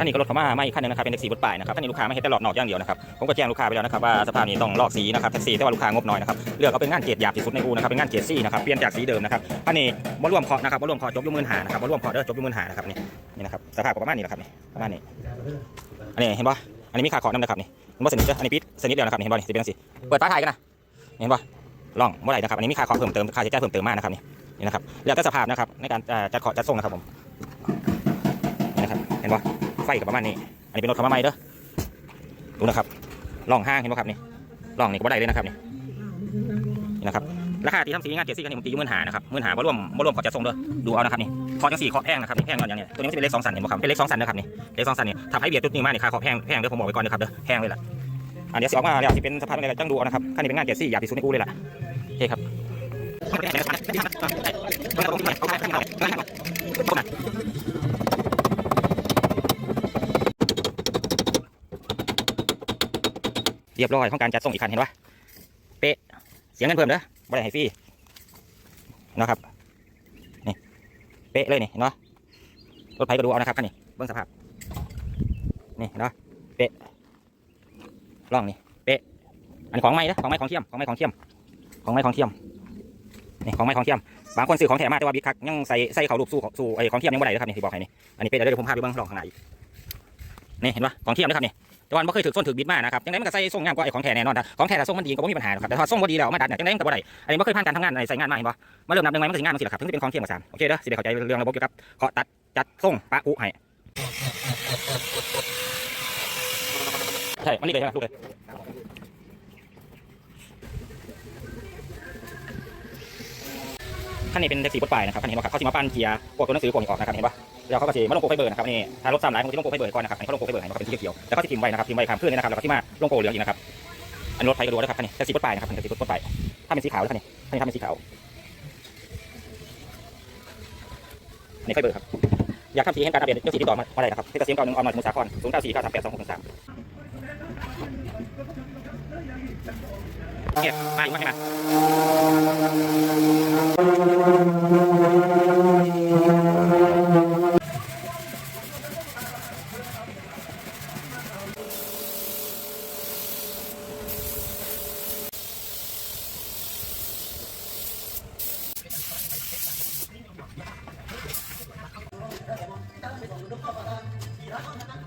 ท่านนี้ก็รถเข้ามาไม่อีกคันหนึงนะครับเป็นแท็กซี่บนป้ายนะครับท่านนี้ลูกค้าไม่ให้แต่หลอดนอกอย่างเดียวนะครับผมก็แจ้งลูกค้าไปแล้วนะครับว่าสภาพนี้ต้องลอกสีนะครับแท็กซี่แต่ว่าลูกค้างบน้อยนะครับเลือกเอาเป็นงานเกรดหยาบที่สุดในอูนะครับเป็นงานเกรดซี่นะครับเปลี่ยนจากสีเดิมนะครับท่านนี้บ่รวมเคาะนะครับบ่รวมเคาะจบยุ่หมื่นหานะครับบ่รวมเคาะเด้อจบยุ่หมื่นหานะครับนี่นี่นะครับสภาพก็ประมาณนี้แหละครับนี่ประมาณนี้อันนี้เห็นป่ะอันนี้มีขาเคาะน้ำนะครับนี่มันบ่สนิทเด้ออันนี้ปิดสนิทเดียวนะครับนี่เห็นป่ะนี่สิเป็นจังซี่เปิดฝาถ่ายกันนะเห็นป่ะล่องบ่อได้นะครับอันนี้มีค่าเคาะเพิ่มเติมค่าใช้จ่ายเพิ่มเติมมากนะครับนี่นี่นะครับแล้วแต่สภาพนะครับในการจัดเคาะจัดส่งนะครับผมนี่นะครับเห็นป่ะ ฟกับประมาณนี้ อันนี้เป็นรถขับมาใหม่เด้อดูนะครับล่องห้างเห็นป่ะครับนี่ล่องนี่ก็ได้เลยนะครับนี่นี่นะครับราคาที่ทำสีงานเจ็ดสี่คันนี้ผมตีมื่นหานะครับมื่นหาบ่รวมบ่รวมขอจัดส่งเด้อดูเอานะครับนี่ขอจังสี่ขอแพงนะครับนี่แพงก่อนอย่างเนี้ยตัวนี้มันจะเป็นเลขสองสันเห็นบ่ครับเป็นเลขสองสันนะครับนี่เลขสองสันนี่ถ้าให้เบียดจุดนี้มานี่ค่าขอแพงแพงเด้อผมบอกไว้ก่อนนะครับเด้อแพงเลยล่ะอันนี้สิออกมาแล้วสิเป็นสภาพอะไรจังดูเอานะครับคันนี้เป็นงานเจ็ดสี่อยากที่สุดในกูเลยล่ะโอเคครับ เรียบร้อยของการจัดส่งอีกคันเห็นปะเป๊ะเสียเงินเพิ่มเด้อบ่ได้ให้ฟรีนะครับนี่เป๊ะเลยนี่เนปะรถไฟก็ดูเอานะครับคันนี้เบื้องสภาพนี่เนปะเป๊ะล่องนี่เป๊ะอันนของไม้นะของไม้ของเทียมของไม้ของเทียม ของไม้ของเทียมนี่ของไม้ของเทียมบางคนซื้อของแถมมาแต่ว่าบิ๊กคักยังใส่ใส่เขารูปสู้สู่ไอ้ของเทียมยังบ่ได้เลยครับนี่ที่บอกให้นี่อันนี้เป๊ะเดี๋ยวผมพาไปเบื้องลองข้างในอีก นี่เห็นปะของเทียมนะครับนี่แต่ว่าบ่เคยถือส้นถือบิดมานะครับจังไดมันก็ใส่ส่งงามกว่าไอ้ของแท้แน่นอนนะของแท้ถ้าส่งมันดีก็บ่มีปัญหาหรอกครับแต่ถ้าส่งบ่ดีแล้วเอามาดัดเนี่ยจังไดมันก็บ่ได้อันนี้บ่เคยผ่านการทำงานในใส่งานมาเห็นบ่มาเริ่มนับหนึ่งใหม่มันก็สิงานมันสิล่ะครับถึงจะเป็นของเทียมกับสามโอเคเด้อสิได้เข้าใจเรื่องระบบเกี่ยวกับเคาะตัดจัดส่งปะอุให้ใช่มันรีบเลยใช่ไหมลูกเลยขั้นนี้เป็นแท็กซี่ปดปลายนะครับขั้นนี้นะครับเขาสิมาปั้นเกียร์พวกตัวหนังสือพวกนี้ออกนะครับเห็นปะ แล้วเขาก็สิมาลงโปรไฟเบอร์นะครับนี่ถ้ารถสามหลายมันจะลงโปรไฟเบอร์ก่อนนะครับอันนี้เขาลงโปรไฟเบอร์ให้นะครับเป็นสีเขียวแล้วเขาจะพิมพ์ไว้นะครับพิมพ์ไว้ข้ามขึ้นเลยนะครับแล้วก็ที่มาลงโปรเหลืองอีกนะครับอันรถไฟก็ดูนะครับคันนี้แท็กซี่รถไฟนะครับคันนี้แท็กซี่รถไฟถ้าเป็นสีขาวแล้วคันนี้คันนี้ถ้าเป็นสีขาวอันนี้ไฟเบอร์ครับอยากทำสีให้การอัปเดตเจ้าสีติดต่อมามาได้นะครับที่กระเสียงเก่าหนึ่งออมหน่อยสมุทรสาครศูนย์เก้าสี่เก้าสามแปดสองหกหนึ่งสามเก็บมาอีกมาให้มา